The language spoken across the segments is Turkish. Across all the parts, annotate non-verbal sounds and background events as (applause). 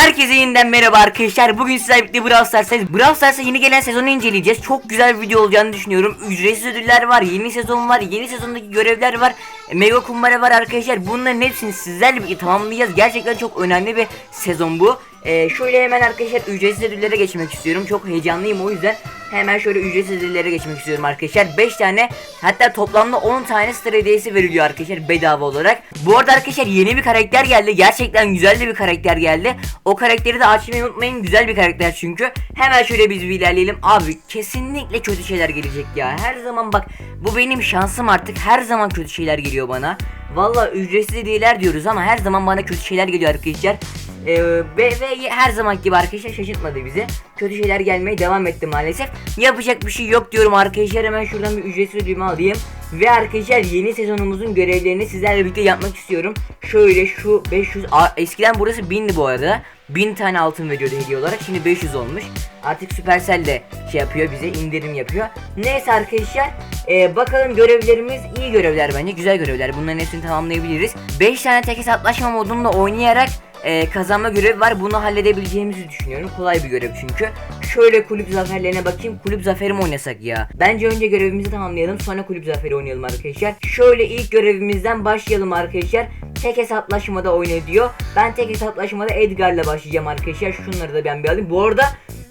Herkese yeniden merhaba arkadaşlar. Bugün sizlerle birlikte Brawl Stars'tayız. Brawl Stars'a yeni gelen sezonu inceleyeceğiz. Çok güzel bir video olacağını düşünüyorum. Ücretsiz ödüller var, yeni sezon var, yeni sezondaki görevler var. e, Mega kumbara var arkadaşlar. Bunların hepsini sizlerle birlikte tamamlayacağız. Gerçekten çok önemli bir sezon bu. Ee, şöyle hemen arkadaşlar ücretsiz ödüllere geçmek istiyorum. Çok heyecanlıyım o yüzden hemen şöyle ücretsiz ödüllere geçmek istiyorum arkadaşlar. 5 tane hatta toplamda 10 tane star hediyesi veriliyor arkadaşlar bedava olarak. Bu arada arkadaşlar yeni bir karakter geldi. Gerçekten güzel bir karakter geldi. O karakteri de açmayı unutmayın. Güzel bir karakter çünkü. Hemen şöyle biz bir ilerleyelim. Abi kesinlikle kötü şeyler gelecek ya. Her zaman bak bu benim şansım artık. Her zaman kötü şeyler geliyor bana. Valla ücretsiz hediyeler diyoruz ama her zaman bana kötü şeyler geliyor arkadaşlar. Ee, ve, ve her zaman gibi arkadaşlar şaşırtmadı bizi. Kötü şeyler gelmeye devam etti maalesef. Yapacak bir şey yok diyorum arkadaşlar. Hemen şuradan bir ücretsiz ödülümü alayım. Ve arkadaşlar yeni sezonumuzun görevlerini sizlerle birlikte yapmak istiyorum. Şöyle şu 500 Aa, eskiden burası 1000'di bu arada. 1000 tane altın veriyordu hediye olarak. Şimdi 500 olmuş. Artık Supercell de şey yapıyor bize indirim yapıyor. Neyse arkadaşlar ee, bakalım görevlerimiz iyi görevler bence. Güzel görevler. Bunların hepsini tamamlayabiliriz. 5 tane tek hesaplaşma modunda oynayarak e, kazanma görevi var. Bunu halledebileceğimizi düşünüyorum. Kolay bir görev çünkü. Şöyle kulüp zaferlerine bakayım. Kulüp zaferi mi oynasak ya? Bence önce görevimizi tamamlayalım. Sonra kulüp zaferi oynayalım arkadaşlar. Şöyle ilk görevimizden başlayalım arkadaşlar. Tek hesaplaşmada oyna diyor. Ben tek hesaplaşmada Edgar'la başlayacağım arkadaşlar. Şunları da ben bir alayım. Bu arada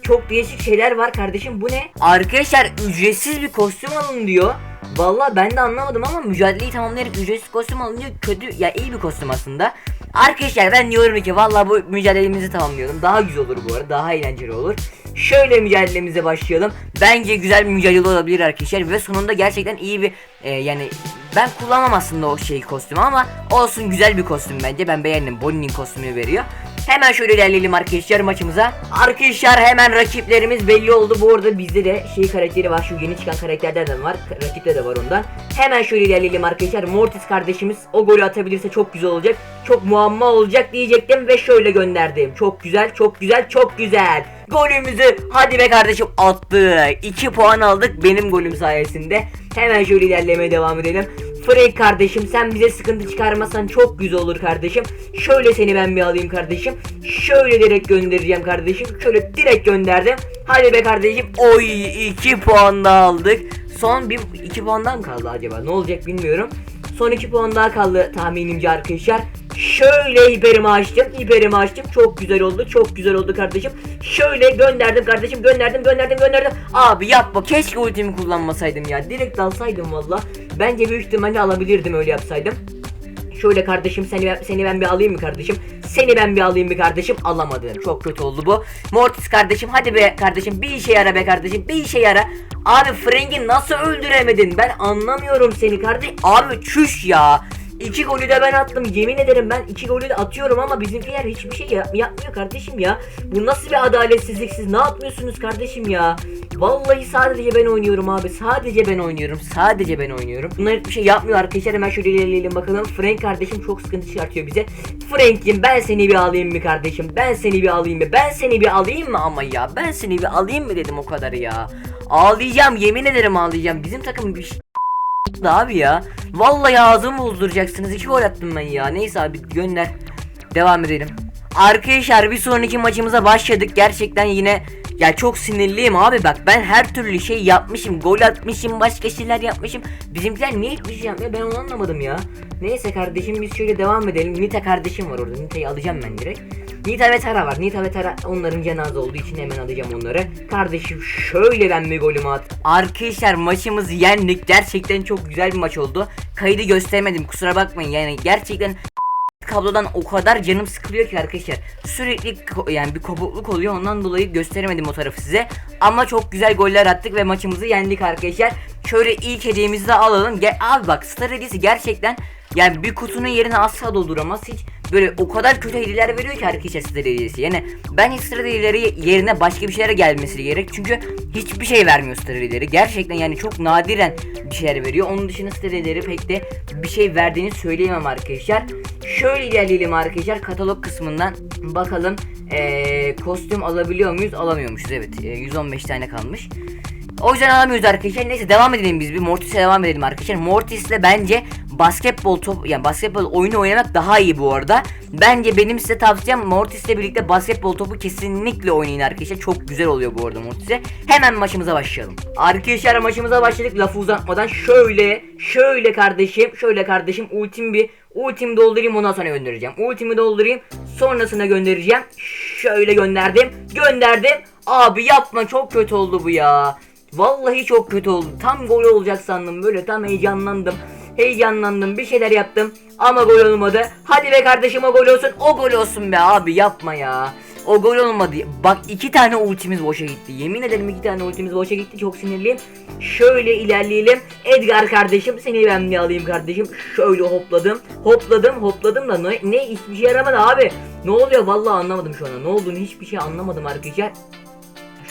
çok değişik şeyler var kardeşim. Bu ne? Arkadaşlar ücretsiz bir kostüm alın diyor. Vallahi ben de anlamadım ama mücadeleyi tamamlayarak ücretsiz kostüm alınca kötü ya iyi bir kostüm aslında. Arkadaşlar ben diyorum ki vallahi bu mücadelemizi tamamlayalım. Daha güzel olur bu arada. Daha eğlenceli olur. Şöyle mücadelemize başlayalım. Bence güzel bir mücadele olabilir arkadaşlar ve sonunda gerçekten iyi bir e, yani ben kullanmam aslında o şey kostümü ama olsun güzel bir kostüm bence. Ben beğendim. Bonnie'nin kostümünü veriyor. Hemen şöyle ilerleyelim arkadaşlar maçımıza. Arkadaşlar hemen rakiplerimiz belli oldu. Bu arada bizde de şey karakteri var. Şu yeni çıkan karakterlerden var. Rakipte de var ondan. Hemen şöyle ilerleyelim arkadaşlar. Mortis kardeşimiz o golü atabilirse çok güzel olacak. Çok muamma olacak diyecektim ve şöyle gönderdim. Çok güzel, çok güzel, çok güzel. Golümüzü hadi be kardeşim attık. 2 puan aldık benim golüm sayesinde. Hemen şöyle ilerlemeye devam edelim. Frank kardeşim sen bize sıkıntı çıkarmasan çok güzel olur kardeşim. Şöyle seni ben bir alayım kardeşim. Şöyle direkt göndereceğim kardeşim. Şöyle direkt gönderdim. Hadi be kardeşim. Oy 2 puan daha aldık. Son bir 2 puandan kaldı acaba? Ne olacak bilmiyorum. Son 2 puan daha kaldı tahminimce arkadaşlar. Şöyle hiperimi açtım. Hiperimi açtım. Çok güzel oldu. Çok güzel oldu kardeşim. Şöyle gönderdim kardeşim. Gönderdim gönderdim gönderdim. Abi yapma. Keşke ultimi kullanmasaydım ya. Direkt dalsaydım valla. Bence büyük ihtimalle alabilirdim öyle yapsaydım. Şöyle kardeşim seni seni ben bir alayım mı kardeşim? Seni ben bir alayım mı kardeşim? Alamadım. Çok kötü oldu bu. Mortis kardeşim hadi be kardeşim bir işe yara be kardeşim bir işe yara. Abi Frank'i nasıl öldüremedin? Ben anlamıyorum seni kardeş. Abi çüş ya. İki golü de ben attım. Yemin ederim ben iki golü de atıyorum ama bizimkiler hiçbir şey yap- yapmıyor kardeşim ya. Bu nasıl bir adaletsizlik siz ne yapmıyorsunuz kardeşim ya? Vallahi sadece ben oynuyorum abi. Sadece ben oynuyorum. Sadece ben oynuyorum. Bunlar hiçbir şey yapmıyor arkadaşlar. Hemen şöyle ilerleyelim bakalım. Frank kardeşim çok sıkıntı çıkartıyor bize. Frank'cim ben seni bir alayım mı kardeşim? Ben seni bir alayım mı? Ben seni bir alayım mı ama ya? Ben seni bir alayım mı dedim o kadar ya. Ağlayacağım yemin ederim ağlayacağım. Bizim takım bir şey abi ya. Vallahi ağzımı bozduracaksınız. İki gol attım ben ya. Neyse abi gönder. Devam edelim. Arkadaşlar bir sonraki maçımıza başladık. Gerçekten yine ya çok sinirliyim abi bak ben her türlü şey yapmışım. Gol atmışım, başka şeyler yapmışım. Bizimkiler niye hiçbir şey yapmıyor ben onu anlamadım ya. Neyse kardeşim biz şöyle devam edelim. Nita kardeşim var orada. Nita'yı alacağım ben direkt. Nita ve Tara var. Nita ve Tara onların cenaze olduğu için hemen alacağım onları. Kardeşim şöyle ben bir golümü at. Arkadaşlar maçımızı yendik. Gerçekten çok güzel bir maç oldu. Kaydı göstermedim kusura bakmayın yani gerçekten kablodan o kadar canım sıkılıyor ki arkadaşlar. Sürekli yani bir kopukluk oluyor ondan dolayı gösteremedim o tarafı size. Ama çok güzel goller attık ve maçımızı yendik arkadaşlar. Şöyle ilk hediyemizi de alalım. Ge abi bak star hediyesi gerçekten yani bir kutunun yerine asla dolduramaz hiç. Böyle o kadar kötü hediyeler veriyor ki arkadaşlar star hediyesi. Yani ben star hediyeleri yerine başka bir şeylere gelmesi gerek. Çünkü hiçbir şey vermiyor star. Gerçekten yani çok nadiren bir şeyler veriyor. Onun dışında star hediyeleri pek de bir şey verdiğini söyleyemem arkadaşlar. Şöyle ilerleyelim arkadaşlar katalog kısmından bakalım eee, kostüm alabiliyor muyuz alamıyormuşuz evet Eee, 115 tane kalmış o yüzden alamıyoruz arkadaşlar neyse devam edelim biz bir Mortis'e devam edelim arkadaşlar Mortis'le bence basketbol top yani basketbol oyunu oynamak daha iyi bu arada. Bence benim size tavsiyem Mortis'le birlikte basketbol topu kesinlikle oynayın arkadaşlar. Çok güzel oluyor bu arada Mortis'e. Hemen maçımıza başlayalım. Arkadaşlar maçımıza başladık. Lafı uzatmadan şöyle şöyle kardeşim şöyle kardeşim ultim bir ultimi doldurayım ondan sonra göndereceğim. Ultimi doldurayım sonrasında göndereceğim. Şöyle gönderdim. Gönderdim. Abi yapma çok kötü oldu bu ya. Vallahi çok kötü oldu. Tam gol olacak sandım böyle tam heyecanlandım. Heyecanlandım bir şeyler yaptım ama gol olmadı. Hadi be kardeşim o gol olsun. O gol olsun be abi yapma ya. O gol olmadı. Bak iki tane ultimiz boşa gitti. Yemin ederim iki tane ultimiz boşa gitti. Çok sinirliyim. Şöyle ilerleyelim. Edgar kardeşim seni ben bir alayım kardeşim. Şöyle hopladım. Hopladım hopladım da ne, ne hiçbir şey yaramadı abi. Ne oluyor vallahi anlamadım şu anda. Ne olduğunu hiçbir şey anlamadım arkadaşlar.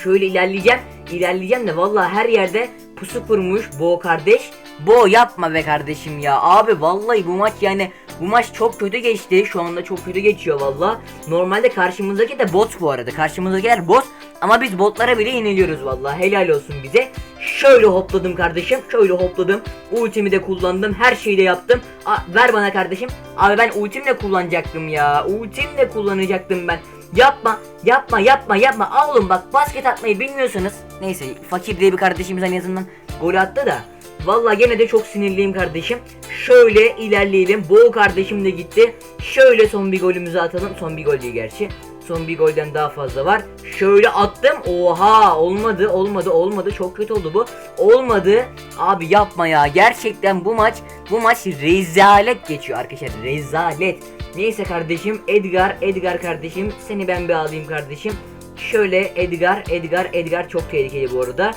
Şöyle ilerleyeceğim. İlerleyeceğim de vallahi her yerde pusu kurmuş Bo kardeş. Bo yapma be kardeşim ya. Abi vallahi bu maç yani bu maç çok kötü geçti. Şu anda çok kötü geçiyor valla. Normalde karşımızdaki de bot bu arada. Karşımızdakiler bot ama biz botlara bile yeniliyoruz valla. Helal olsun bize. Şöyle hopladım kardeşim. Şöyle hopladım. Ultimi de kullandım. Her şeyi de yaptım. A, ver bana kardeşim. Abi ben ultimle kullanacaktım ya. Ultimle kullanacaktım ben. Yapma, yapma, yapma, yapma. Oğlum bak basket atmayı bilmiyorsanız. Neyse fakir diye bir kardeşimiz en azından gol attı da. Vallahi gene de çok sinirliyim kardeşim. Şöyle ilerleyelim. Boğ kardeşim de gitti. Şöyle son bir golümüzü atalım. Son bir gol değil gerçi. Son bir golden daha fazla var. Şöyle attım. Oha olmadı olmadı olmadı. Çok kötü oldu bu. Olmadı. Abi yapma ya. Gerçekten bu maç bu maç rezalet geçiyor arkadaşlar. Rezalet. Neyse kardeşim Edgar Edgar kardeşim seni ben bir alayım kardeşim. Şöyle Edgar Edgar Edgar çok tehlikeli bu arada.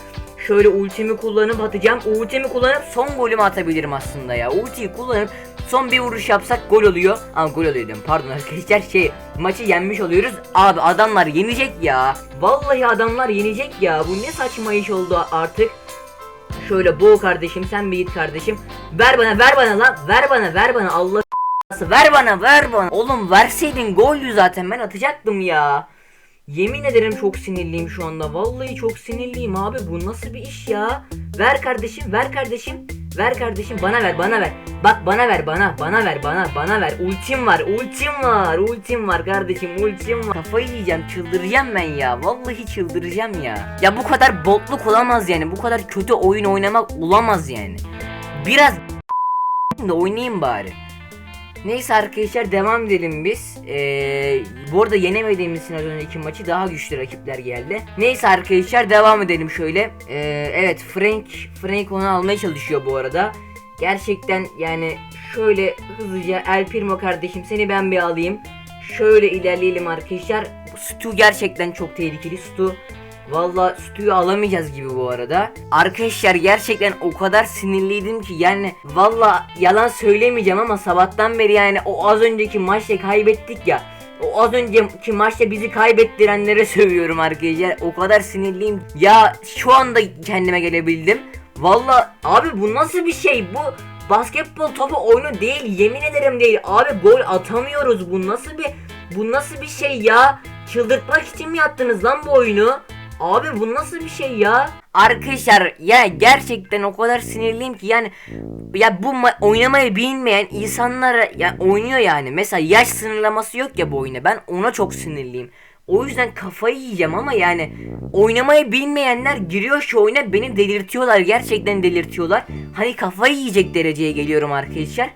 Şöyle ultimi kullanıp atacağım. Ultimi kullanıp son golümü atabilirim aslında ya. Ultiyi kullanıp son bir vuruş yapsak gol oluyor. Ama gol oluyor diyorum. Pardon arkadaşlar şey maçı yenmiş oluyoruz. Abi adamlar yenecek ya. Vallahi adamlar yenecek ya. Bu ne saçma iş oldu artık. Şöyle boğ kardeşim sen bir git kardeşim. Ver bana ver bana lan. Ver bana ver bana Allah Ver bana ver bana. Oğlum verseydin goldü zaten ben atacaktım ya. Yemin ederim çok sinirliyim şu anda. Vallahi çok sinirliyim abi. Bu nasıl bir iş ya? Ver kardeşim, ver kardeşim. Ver kardeşim bana ver, bana ver. Bak bana ver, bana, bana ver, bana, bana ver. Ultim var, ultim var, ultim var kardeşim, ultim var. Kafayı yiyeceğim, çıldıracağım ben ya. Vallahi çıldıracağım ya. Ya bu kadar botluk olamaz yani. Bu kadar kötü oyun oynamak olamaz yani. Biraz (laughs) da oynayayım bari. Neyse arkadaşlar devam edelim biz. Ee, bu arada yenemediğimiz az önceki maçı daha güçlü rakipler geldi. Neyse arkadaşlar devam edelim şöyle. Ee, evet Frank Frank onu almaya çalışıyor bu arada. Gerçekten yani şöyle hızlıca El Primo kardeşim seni ben bir alayım. Şöyle ilerleyelim arkadaşlar. Stu gerçekten çok tehlikeli. Stu Valla Stu'yu alamayacağız gibi bu arada. Arkadaşlar gerçekten o kadar sinirliydim ki yani valla yalan söylemeyeceğim ama sabahtan beri yani o az önceki maçta kaybettik ya. O az önceki maçta bizi kaybettirenlere sövüyorum arkadaşlar. O kadar sinirliyim. Ya şu anda kendime gelebildim. Valla abi bu nasıl bir şey bu? Basketbol topu oyunu değil yemin ederim değil. Abi gol atamıyoruz bu nasıl bir bu nasıl bir şey ya? Çıldırtmak için mi yaptınız lan bu oyunu? Abi bu nasıl bir şey ya? Arkadaşlar ya gerçekten o kadar sinirliyim ki yani ya bu ma- oynamayı bilmeyen insanlar ya oynuyor yani. Mesela yaş sınırlaması yok ya bu oyuna. Ben ona çok sinirliyim. O yüzden kafayı yiyeceğim ama yani oynamayı bilmeyenler giriyor şu oyuna beni delirtiyorlar. Gerçekten delirtiyorlar. Hani kafayı yiyecek dereceye geliyorum arkadaşlar.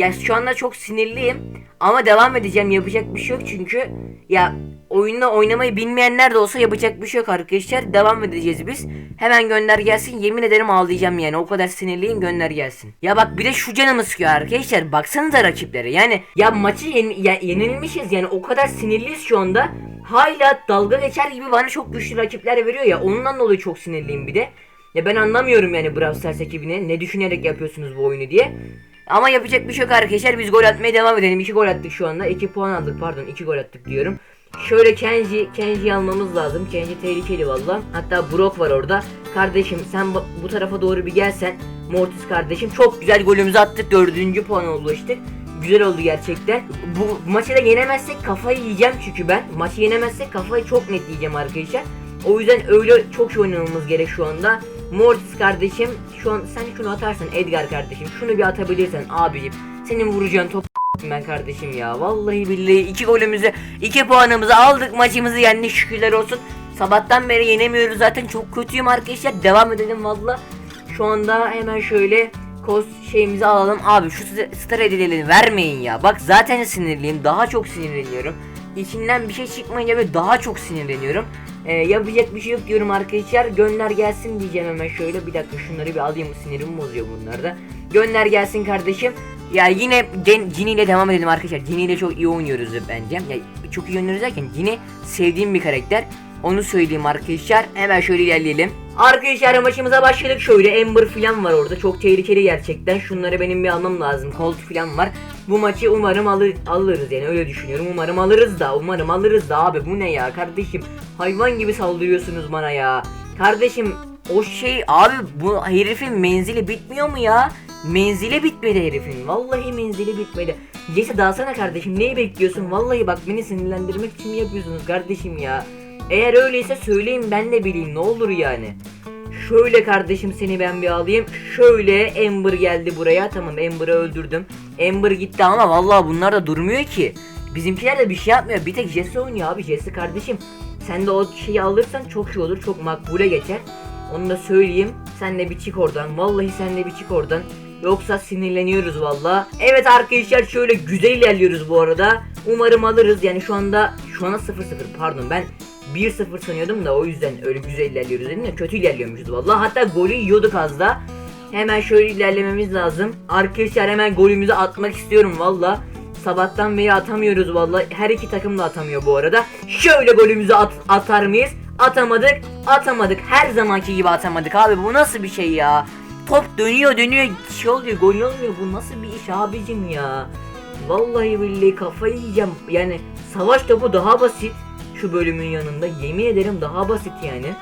Ya şu anda çok sinirliyim ama devam edeceğim yapacak bir şey yok çünkü. Ya oyunda oynamayı bilmeyenler de olsa yapacak bir şey yok arkadaşlar devam edeceğiz biz. Hemen gönder gelsin yemin ederim ağlayacağım yani o kadar sinirliyim gönder gelsin. Ya bak bir de şu canımı sıkıyor arkadaşlar baksanıza rakiplere. Yani ya maçı yen- ya- yenilmişiz yani o kadar sinirliyiz şu anda. Hala dalga geçer gibi bana çok güçlü rakipler veriyor ya ondan dolayı çok sinirliyim bir de. Ya ben anlamıyorum yani Brawl Stars ekibine ne düşünerek yapıyorsunuz bu oyunu diye ama yapacak bir şey yok arkadaşlar. Biz gol atmaya devam edelim. 2 gol attık şu anda. 2 puan aldık pardon. 2 gol attık diyorum. Şöyle Kenji, Kenji almamız lazım. Kenji tehlikeli valla. Hatta Brock var orada. Kardeşim sen bu- tarafa doğru bir gelsen. Mortis kardeşim. Çok güzel golümüzü attık. Dördüncü puana ulaştık. Güzel oldu gerçekten. Bu maçı da yenemezsek kafayı yiyeceğim çünkü ben. Maçı yenemezsek kafayı çok net yiyeceğim arkadaşlar. O yüzden öyle çok iyi oynamamız gerek şu anda. Mortis kardeşim şu an sen şunu atarsan Edgar kardeşim şunu bir atabilirsen abicim senin vuracağın top ben kardeşim ya. Vallahi billahi iki golümüzü iki puanımızı aldık maçımızı yendik şükürler olsun. Sabahtan beri yenemiyoruz zaten çok kötüyüm arkadaşlar. Devam edelim valla. Şu anda hemen şöyle kos şeyimizi alalım. Abi şu st- star hediyeleri vermeyin ya. Bak zaten sinirliyim daha çok sinirleniyorum İçinden bir şey çıkmayınca böyle daha çok sinirleniyorum ee, yapacak bir şey yok diyorum arkadaşlar gönder gelsin diyeceğim hemen şöyle bir dakika şunları bir alayım sinirimi bozuyor bunlar da gönder gelsin kardeşim ya yine Ginny ile devam edelim arkadaşlar. Ginny ile çok iyi oynuyoruz bence. Ya çok iyi oynuyoruz derken Ginny sevdiğim bir karakter. Onu söyleyeyim arkadaşlar. Hemen şöyle ilerleyelim. Arkadaşlar maçımıza başladık şöyle. Ember falan var orada. Çok tehlikeli gerçekten. Şunları benim bir almam lazım. Colt falan var. Bu maçı umarım alır, alırız yani öyle düşünüyorum. Umarım alırız da. Umarım alırız da abi. Bu ne ya kardeşim? Hayvan gibi saldırıyorsunuz bana ya. Kardeşim o şey abi bu herifin menzili bitmiyor mu ya? Menzili bitmedi herifin. Vallahi menzili bitmedi. Jesse dalsana kardeşim. Neyi bekliyorsun? Vallahi bak beni sinirlendirmek için mi yapıyorsunuz kardeşim ya? Eğer öyleyse söyleyin ben de bileyim ne olur yani. Şöyle kardeşim seni ben bir alayım. Şöyle Ember geldi buraya. Tamam Ember'ı öldürdüm. Ember gitti ama vallahi bunlar da durmuyor ki. Bizimkiler de bir şey yapmıyor. Bir tek Jesse oynuyor abi. Jesse kardeşim. Sen de o şeyi alırsan çok iyi olur. Çok makbule geçer. Onu da söyleyeyim. Sen de bir çık oradan. Vallahi sen de bir çık oradan. Yoksa sinirleniyoruz valla. Evet arkadaşlar şöyle güzel ilerliyoruz bu arada. Umarım alırız. Yani şu anda şu ana 0-0 pardon ben 1-0 sanıyordum da o yüzden öyle güzel ilerliyoruz dedim de kötü ilerliyormuşuz valla. Hatta golü yiyorduk az da. Hemen şöyle ilerlememiz lazım. Arkadaşlar hemen golümüzü atmak istiyorum valla. Sabahtan beri atamıyoruz valla. Her iki takım da atamıyor bu arada. Şöyle golümüzü at- atar mıyız? Atamadık. Atamadık. Her zamanki gibi atamadık abi. Bu nasıl bir şey ya? Top dönüyor dönüyor şey oluyor gol olmuyor. Bu nasıl bir iş abicim ya? Vallahi billahi kafayı yiyeceğim. Yani savaş topu daha basit. Şu bölümün yanında. Yemin ederim daha basit yani.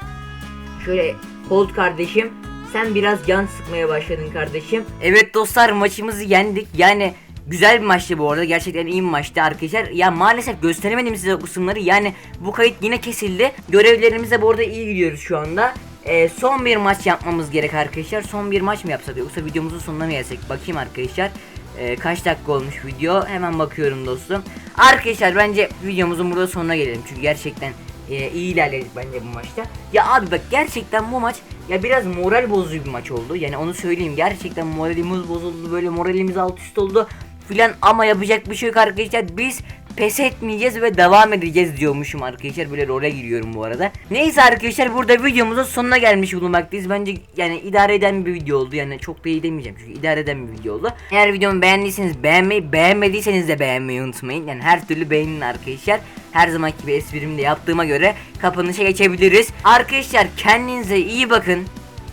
Şöyle Colt kardeşim sen biraz can sıkmaya başladın kardeşim. Evet dostlar maçımızı yendik. Yani güzel bir maçtı bu arada. Gerçekten iyi bir maçtı arkadaşlar. Ya maalesef gösteremedim size kısımları. Yani bu kayıt yine kesildi. Görevlerimize bu arada iyi gidiyoruz şu anda. Ee, son bir maç yapmamız gerek arkadaşlar. Son bir maç mı yapsak yoksa videomuzun sonuna mı gelsek? Bakayım arkadaşlar. Ee, kaç dakika olmuş video? Hemen bakıyorum dostum. Arkadaşlar bence videomuzun burada sonuna gelelim. Çünkü gerçekten e, iyi ilerledik bence bu maçta. Ya abi bak gerçekten bu maç ya biraz moral bozucu bir maç oldu. Yani onu söyleyeyim. Gerçekten moralimiz bozuldu. Böyle moralimiz alt üst oldu filan ama yapacak bir şey yok arkadaşlar. Biz pes etmeyeceğiz ve devam edeceğiz diyormuşum arkadaşlar. Böyle role giriyorum bu arada. Neyse arkadaşlar burada videomuzun sonuna gelmiş bulunmaktayız. Bence yani idare eden bir video oldu. Yani çok da iyi demeyeceğim çünkü idare eden bir video oldu. Eğer videomu beğendiyseniz beğenmeyi, beğenmediyseniz de beğenmeyi unutmayın. Yani her türlü beğenin arkadaşlar. Her zamanki gibi esprimde yaptığıma göre kapanışa geçebiliriz. Arkadaşlar kendinize iyi bakın.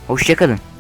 Hoşçakalın.